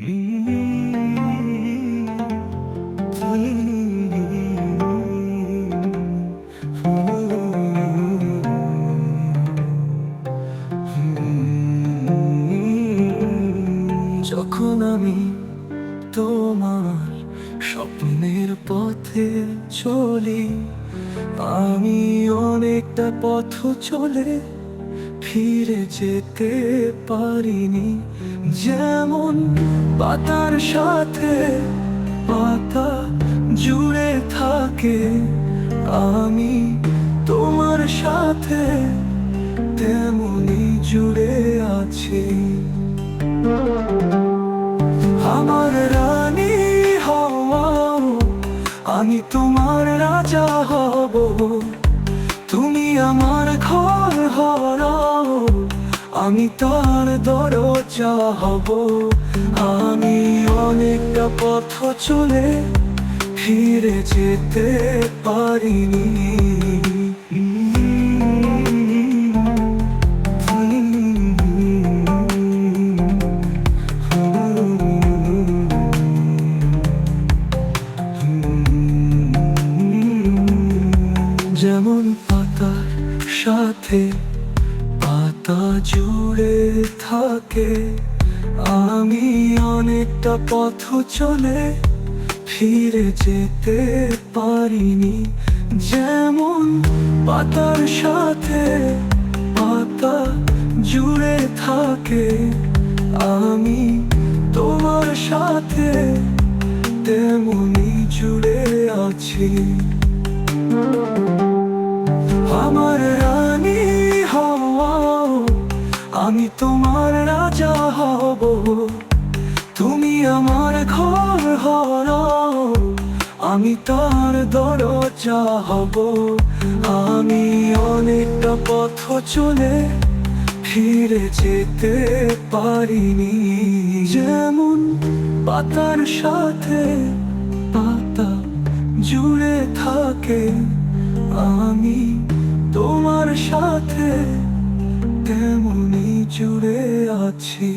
যখন আমি তোমার স্বপ্নের পথে চলি আমি অনেকটা পথ চলে ফিরে যেতে পারিনি। যেমন পাতার সাথে পাতা জুড়ে থাকে, আমি তোমার সাথে তেমনি জুড়ে আছি। আমার রানী হওয়া, আমি তোমার রাজা হব। তুমি আমার ঘর হরাও আমি তার দরজা হব। আমি অনেকটা পথ চলে ফিরে যেতে পারিনি। যেমন পাতার সাথে পাতা জুড়ে থাকে। আমি অনেকটা পথ চলে ফিরে যেতে পারিনি। যেমন পাতার সাথে পাতা জুড়ে থাকে। আমি তোমার সাথে তেমনি জুড়ে আছি। আমার তোমার রাজা হব। তুমি আমার ঘর হরাও আমি তার দরজা হব। আমি অনেকটা পথ চলে ফিরে যেতে পারিনি। যেমন পাতার সাথে পাতা জুড়ে থাকে, আমি জুড়ে আছি।